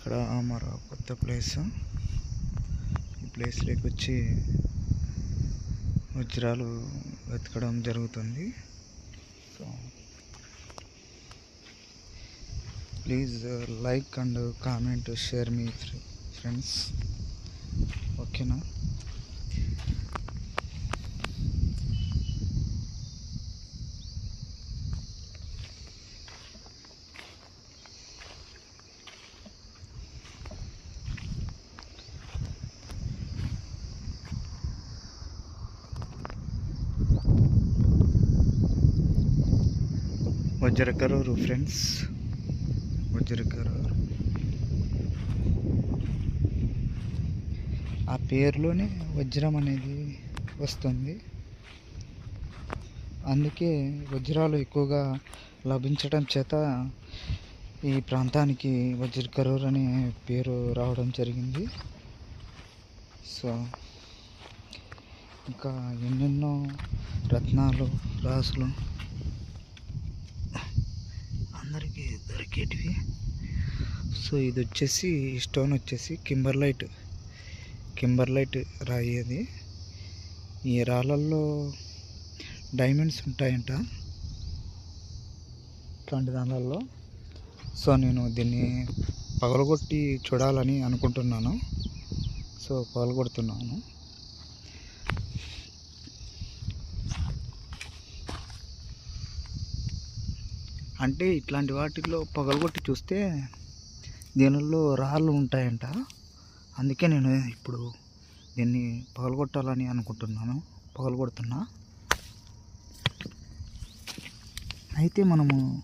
ఇక్కడ మరో కొత్త ప్లేస్. ఈ ప్లేస్లోకి వచ్చి వజ్రాలు వెతకడం జరుగుతుంది. So please like and comment share me friends. ఓకేనా? వజ్రకరూరు ఫ్రెండ్స్. వజ్రకరూరు. ఆ పేరులోనే వజ్రం అనేది వస్తుంది. అందుకే వజ్రాలు ఎక్కువగా లభించడం చేత ఈ ప్రాంతానికి వజ్రకరూర్ అనే పేరు రావడం జరిగింది. సో ఇంకా ఎన్నెన్నో రత్నాలు రాసులు అందరికీ దొరికేటివి. సో ఇది వచ్చేసి స్టోన్ వచ్చేసి కింబర్లైట్ కింబర్లైట్ రాయి అది. ఈ రాళ్ళల్లో డైమండ్స్ ఉంటాయంట. ఇట్లాంటి దానిలలో సో నేను దీన్ని పగలగొట్టి చూడాలని అనుకుంటున్నాను. సో పగలగొడుతున్నాను. అంటే ఇట్లాంటి వాటిలో పగలగొట్టి చూస్తే దీనిలో రాళ్ళు ఉంటాయంట. అందుకే నేను ఇప్పుడు దీన్ని పగలగొట్టాలని అనుకుంటున్నాను. పగలగొడుతున్నా. అయితే మనము